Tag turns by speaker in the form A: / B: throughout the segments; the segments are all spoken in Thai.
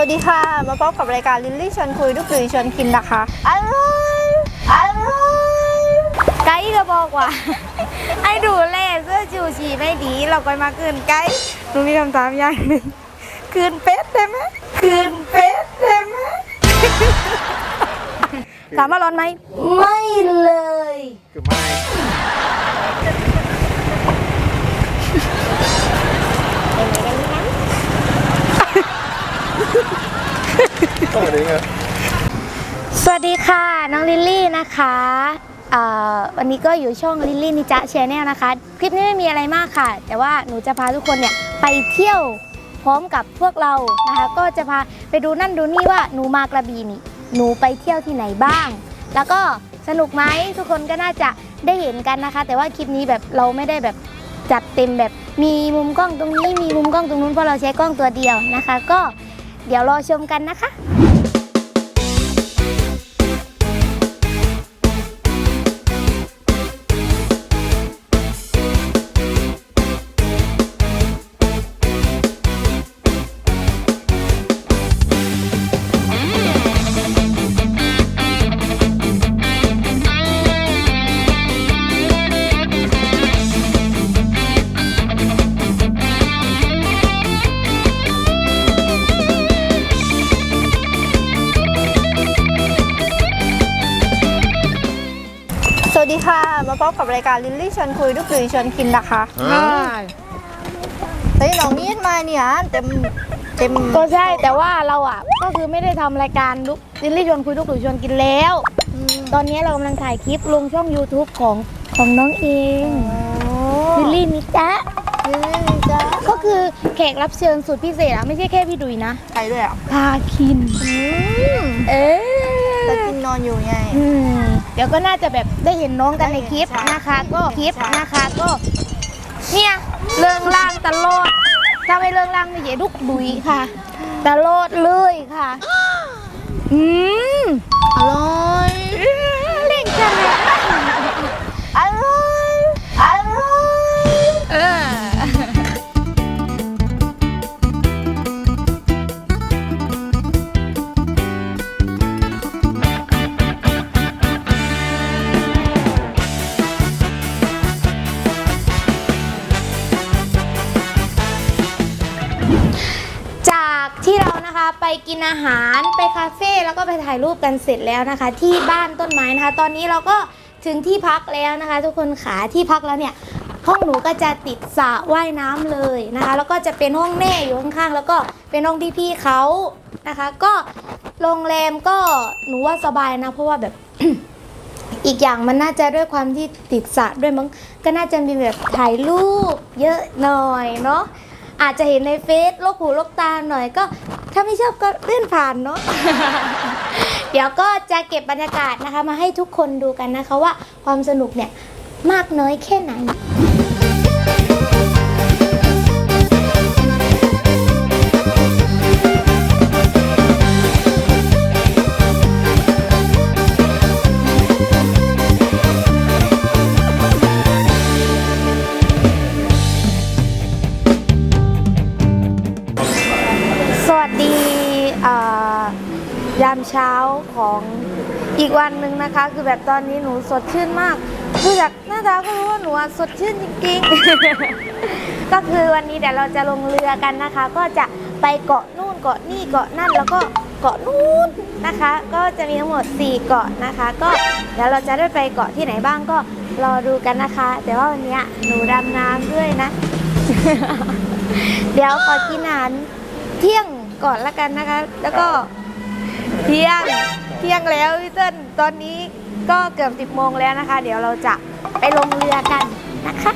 A: วัสดีค่ะ มาพบกับรายการลิลลี่ชวนคุยดุกดุยชวนกินนะคะอร่อยอร่อย
B: ไกด์ก็บอกว่าไอ้ดูแลเสื้อจูชีไม่ดี เราก็มาคืนไกด์หนูมีคำถามอย่างหนึ่งคืนเป็ดได้ไหมคืนเป็ดได้ไหมถามว่าร้อนไหมไม่เลย
C: คือไม่ ต้องนี้ไง
B: สวัสดีค่ะ น้องลิลลี่นะคะเอ่อวันนี้ก็อยู่ช่องลิลลี่นิจะชนแนลนะคะ คลิปนี้ไม่มีอะไรมากค่ะ แต่ว่าหนูจะพาทุกคนเนี่ยไปเที่ยวพร้อมกับพวกเรานะคะ ก็จะพาไปดูนั่นดูนี่ว่าหนูมากระบี่นี่หนูไปเที่ยวที่ไหนบ้าง แล้วก็สนุกไหมทุกคนก็น่าจะได้เห็นกันนะคะ แต่ว่าคลิปนี้แบบเราไม่ได้แบบจัดเต็มแบบมีมุมกล้องตรงนี้มีมุมกล้องตรงนู้นเพราะเราใช้กล้องตัวเดียวนะคะ ก็ เดี๋ยวรอชมกันนะคะ
A: มาพบกับรายการลิลลี่ชวนคุยดุกดุยชวนกินนะคะเฮ้ยน้องมีดมาเนี่ยเต็มเต็ม
B: ก็ใช่แต่ว่าเราอะก็คือไม่ได้ทำรายการลุกลิลลี่ชวนคุยลุกหรือชวนกินแล้ว
A: อืม
B: ตอนนี้เรากำลังถ่ายคลิปลงช่อง YouTube ของของน้องเอง
A: โอ้
B: ลิลลี่มิจ๊ะ
A: ลิลลี่จ้า
B: ก็คือแขกรับเชิญสุดพิเศษอะไม่ใช่แค่พี่ดุยนะ
A: ใครด้วยอะ
B: พาคิน
A: อืม
B: เอ
A: แต่
B: อ
A: กินนอนอยู่ไง
B: อืมเดี๋ยวก็น่าจะแบบได้เห็นน้องกันในคลิป
A: ใช่
B: นะคะ ก็คลิป
A: ใช่
B: นะคะก็ เนี่ยเรื่องล่างตลอดถ้าไม่เรื่องล่างไม่เหยดุกดุยค่ะตลอดเลยค่ะ อืม
A: อร่อย อา
B: หารไปคาเฟ่แล้วก็ไปถ่ายรูปกันเสร็จแล้วนะคะ ที่บ้านต้นไม้นะคะ ตอนนี้เราก็ถึงที่พักแล้วนะคะ ทุกคนขาที่พักแล้วเนี่ยห้องหนูก็จะติดสระว่ายน้ำเลยนะคะ แล้วก็จะเป็นห้องแม่อยู่ข้างๆแล้วก็เป็นห้องที่พี่เขานะคะ ก็โรงแรมก็หนูว่าสบายนะ เพราะว่าแบบ อีกอย่างมันน่าจะด้วยความที่ติดสระด้วยมั้งก็น่าจะมีแบบถ่ายรูปเยอะหน่อยเนาะอาจจะเห็นในเฟซโลกหูโลกตาหน่อยก็ ถ้าไม่ชอบก็เลื่อนผ่านเนาะ เดี๋ยวก็จะเก็บบรรยากาศนะคะ มาให้ทุกคนดูกันนะคะว่าความสนุกเนี่ยมากน้อยแค่ไหน เช้าของอีกวันหนึ่งนะคะ คือแบบตอนนี้หนูสดชื่นมากดูจากหน้าตาก็รู้ว่าหนูอะสดชื่นจริงๆ ก็คือวันนี้เดี๋ยวเราจะลงเรือกันนะคะ ก็จะไปเกาะนู่นเกาะนี่เกาะนั่นแล้วก็เกาะนู่นนะคะ ก็จะมีทั้งหมด 4 เกาะนะคะ ก็เดี๋ยวเราจะได้ไปเกาะที่ไหนบ้างก็รอดูกันนะคะ แต่ว่าวันนี้หนูดำน้ำด้วยนะ เดี๋ยวขอกินอาหารเที่ยงก่อนละกันนะคะ แล้วก็ เที่ยงเที่ยงแล้วพี่เติ้ลตอนนี้ก็เกือบ 10โมงแล้วนะคะ เดี๋ยวเราจะไปลงเรือกันนะคะ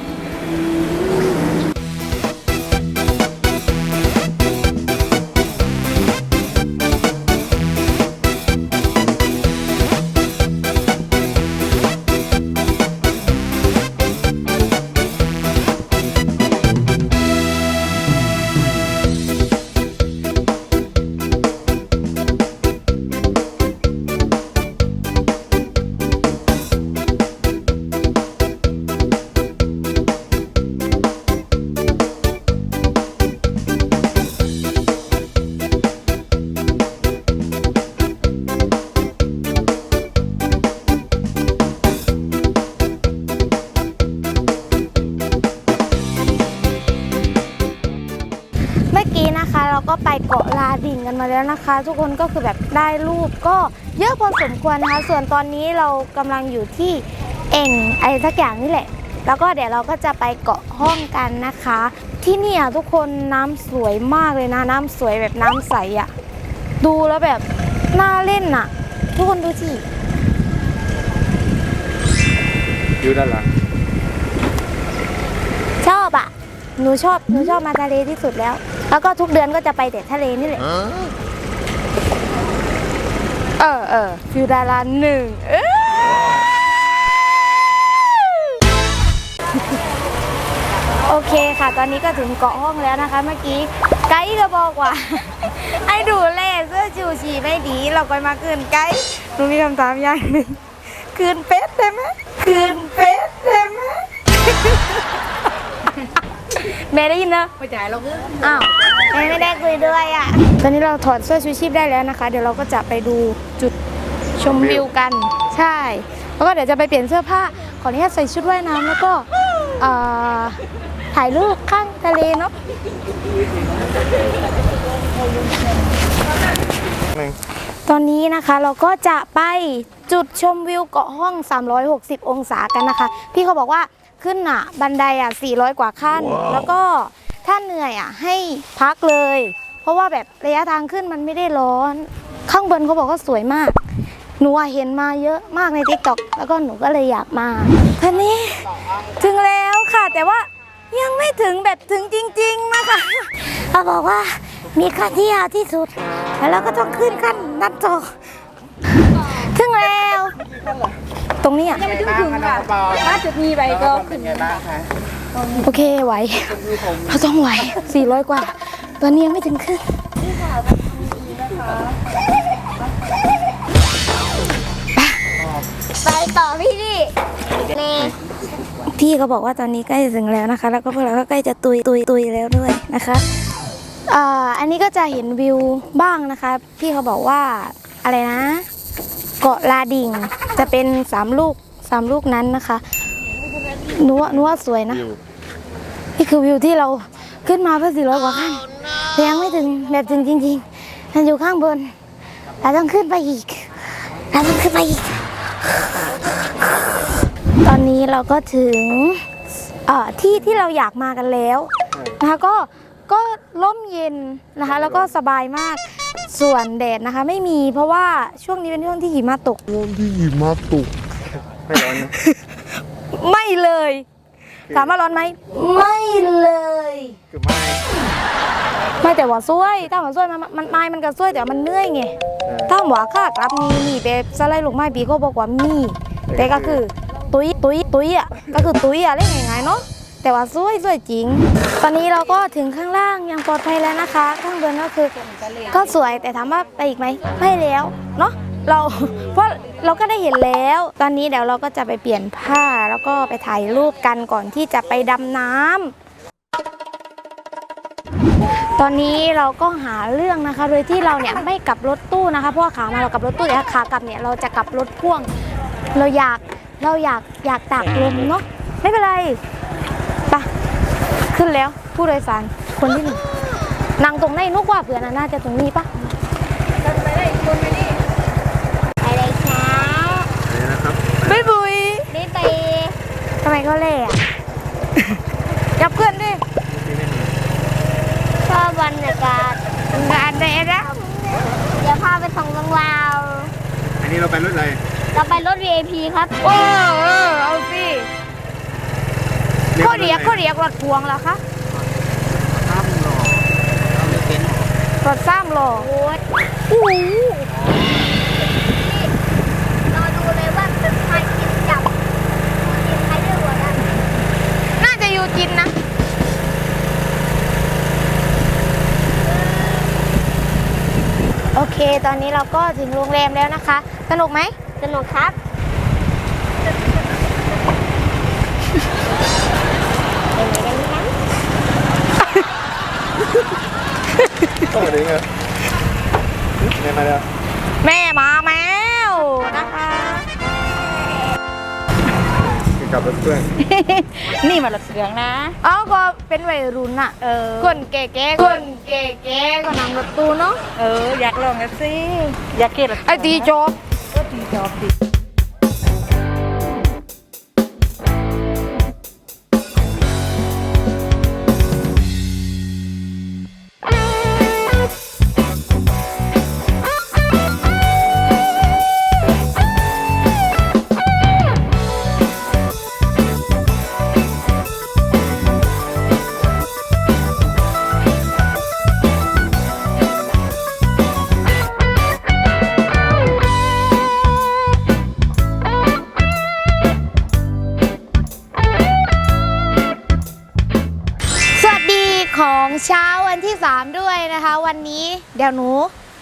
B: กันมาแล้วนะคะ ทุกคนก็คือแบบได้รูปก็เยอะพอสมควรนะคะ ส่วนตอนนี้เรากำลังอยู่ที่เอ่งอะไรสักอย่างนี่แหละ แล้วก็เดี๋ยวเราก็จะไปเกาะห้องกันนะคะ ที่เนี่ยทุกคนน้ำสวยมากเลยนะ น้ำสวยแบบน้ำใสอะดูแล้วแบบน่าเล่นอะทุกคนดูสิ
C: อยู่ด้านหลัง
B: ชอบอะหนูชอบหนูชอบมาทะเลที่สุดแล้ว แล้วก็ทุกเดือนก็จะไปแต่ทะเลนี่แหละ เออเออฟิวดาราหนึ่งเอ้ยโอเคค่ะ ตอนนี้ก็ถึงเกาะห้องแล้วนะคะ เมื่อกี้ไกด์ก็บอกว่าไอ้ดูแลเสื้อชูชีไม่ดี เราก็มาคืนไกด์หนูมีคำถามอย่างหนึ่งคืนเป็ดได้ไหมคืนเป็ดได้ไหม แม่ได้ยินนะ ไม่จ่ายเราเพื่ออ้าวแม่ ไม่ได้คุยด้วยอะ ตอนนี้เราถอดเสื้อชูชีพได้แล้วนะคะ เดี๋ยวเราก็จะไปดูจุดชมวิวกัน ใช่ แล้วก็เดี๋ยวจะไปเปลี่ยนเสื้อผ้า ขออนุญาตใส่ชุดว่ายน้ำแล้วก็เอ่อถ่ายรูปข้างทะเลเนาะ
C: หนึ่ง
B: ตอนนี้นะคะเราก็จะไปจุดชมวิวเกาะห้อง 360 องศากันนะคะ พี่เขาบอกว่าขึ้นอะ บันไดอะ 400 กว่าขั้น แล้วก็ ถ้าเหนื่อยอะให้พักเลย เพราะว่าแบบระยะทางขึ้นมันไม่ได้ร้อน ข้างบนเขาบอกว่าสวยมาก หนูอะเห็นมาเยอะมากใน t ิ k t o k แล้วก็หนูก็เลยอยากมาท่านี้ถึงแล้วค่ะ แต่ว่ายังไม่ถึงแบบถึงจริง ๆ นะคะเขาบอกว่ามีขั้นที่ยาวที่สุด แล้วเราก็ต้องขึ้นขั้นนัดต่อถึงแล้ว ตรงนี้อะ
D: ไม่ถึงถึงค่ะถ้าจุดนี้ไปก็ขึ้น
B: โอเคไหว เราต้องไหว 400 กว่า ตอนนี้ยังไม่ถึงครึ่งไปต่อพี่ดิพี่เขาบอกว่าตอนนี้ใกล้จะถึงแล้วนะคะ แล้วก็พวกเราก็ใกล้จะตุยตุยตุยแล้วด้วยนะคะอ่าอันนี้ก็จะเห็นวิวบ้างนะคะ พี่เขาบอกว่าอะไรนะ เกาะลาดิ่งจะเป็นสามลูกสามลูกนั้นนะคะ หนูว่าหนูว่าสวยนะ
C: วิว
B: นี่คือวิวที่เราขึ้นมาเพื่อสี่ร้อยกว่าขั้นแต่ยังไม่ถึงแบบถึงจริงๆมันอยู่ข้างบนเราต้องขึ้นไปอีกเราต้องขึ้นไปอีก ตอนนี้เราก็ถึงเอ่อที่ที่เราอยากมากันแล้วนะคะก็ก็ร่มเย็นนะคะ แล้วก็สบายมากส่วนแดดนะคะ ไม่มีเพราะว่าช่วงนี้เป็นช่วงที่หิมะตก
C: ช่วงที่หิมะตกไม่ร้อนนะ
B: ไม่เลย ถามว่าร้อนไหมไม่เลย
C: คือไม่
B: ไม่แต่ว่าช่วยถ้าว่าช่วยมันมันไม่มันก็ช่วยแต่ว่ามันเหนื่อยไง
C: เออ
B: ถ้าว่าค่ากลับมีมีไปสไลด์ลงไม้ปีก็บอกว่ามีแต่ก็คือตุ้ยตุ้ยตุ้ยอะก็คือตุ้ยอะเล่นง่ายๆเนาะแต่ว่าช่วยช่วยจริง ตอนนี้เราก็ถึงข้างล่างอย่างปลอดภัยแล้วนะคะ ข้างบนก็คือ ก็สวยแต่ถามว่าไปอีกไหมไม่แล้วเนาะ เราเพราะเราก็ได้เห็นแล้ว ตอนนี้เดี๋ยวเราก็จะไปเปลี่ยนผ้าแล้วก็ไปถ่ายรูปกันก่อนที่จะไปดำน้ำตอนนี้เราก็หาเรื่องนะคะ โดยที่เราเนี่ยไม่กลับรถตู้นะคะ เพราะว่าขามาเรากลับรถตู้แต่ขากลับเนี่ยเราจะกลับรถพ่วง เราอยากเราอยากอยากตากลมเนาะไม่เป็นไรไปะขึ้นแล้วผู้โดยสารคนที่หนึ่งนั่งตรงไหนนุกว่าเผื่อนะน่าจะตรงนี้ปะ
A: ไปเลยค่ะ
C: นี่นะครับ
B: ไม่บุย
A: นี่ไป
B: ทำไมเขาเล่อะจับเพื่อนดิ
A: ชอบบรรยากาศ
B: งานไหนนะ
A: เดี๋ยวพาไปส่องเรื่องราว
C: อันนี้เราไปรถอะไร
A: เราไปรถ VIP ครับ
B: โอ้เออเอาสิข้อเรียกข้อเรียกรถพวงเหรอคะ
C: ข้ามหล่อเอาเลยเป็น
B: รถซ้ำหรอ
A: โอ้ย
B: โอ้โห
A: รอดูเลยว่าใครกินจับกินใครได้หัวได้
B: น่าจะอยู่จินนะโอเค ตอนนี้เราก็ถึงโรงแรมแล้วนะคะ สนุกไหม
A: สนุกครับเป็นไงกันนะ
C: ต้องแบบนี้ไงเนี่ยมาแล้ว
B: แม่มาแมวนะคะ
C: ถึง กับรถเครื่อง
D: นี่มารถเครื่องนะ
B: เอ้าก็เป็นวัยรุ่นอะ
D: เออ
B: คนแก่ๆคนแก่ๆก็นั่งรถตู้เนาะ
D: เอออยากลองกันสิอยากเก็บรถ
B: ไอ้ตีจอบ
D: ก็ตีจอบดิ
B: ของเช้าวันที่ 3 ด้วยนะคะ วันนี้เดี๋ยวหนู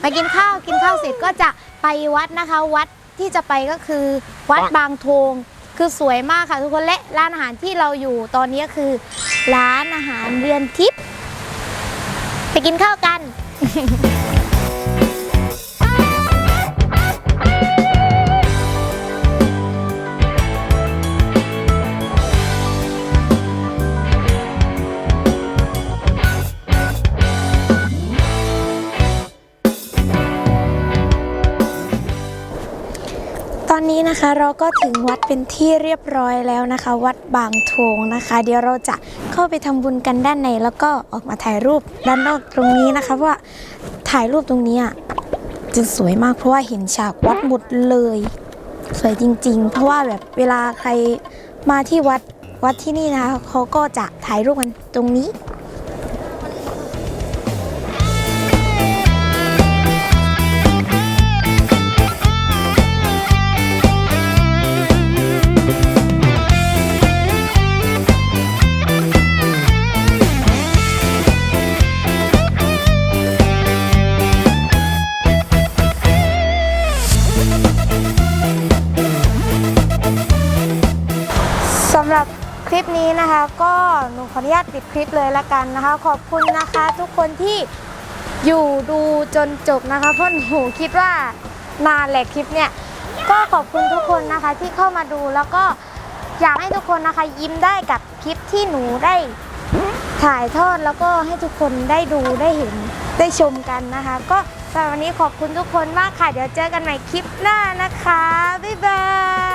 B: มากินข้าวกินข้าวเสร็จก็จะไปวัดนะคะ วัดที่จะไปก็คือวัดบางโทงคือสวยมากค่ะทุกคนและร้านอาหารที่เราอยู่ตอนนี้ก็คือ ร้านอาหารเรือนทิพย์ไปกินข้าวกัน นะคะ เราก็ถึงวัดเป็นที่เรียบร้อยแล้วนะคะ วัดบางทงนะคะ เดี๋ยวเราจะเข้าไปทำบุญกันด้านในแล้วก็ออกมาถ่ายรูปด้านนอกตรงนี้นะคะเพราะว่าถ่ายรูปตรงนี้อะจะสวยมากเพราะว่าเห็นฉากวัดหมดเลย สวยจริง ๆ เพราะว่าแบบเวลาใครมาที่วัดวัดที่นี่นะคะเขาก็จะถ่ายรูปกันตรงนี้ อนุญาตปิดคลิปเลยละกันนะคะ ขอบคุณนะคะทุกคนที่อยู่ดูจนจบนะคะเพราะหนูคิดว่านานแหละคลิปเนี่ย ก็ขอบคุณทุกคนนะคะที่เข้ามาดูแล้วก็อยากให้ทุกคนนะคะยิ้มได้กับคลิปที่หนูได้ถ่ายทอดแล้วก็ให้ทุกคนได้ดูได้เห็นได้ชมกันนะคะ ก็สำหรับวันนี้ขอบคุณทุกคนมากค่ะ เดี๋ยวเจอกันใหม่คลิปหน้านะคะ บ๊ายบาย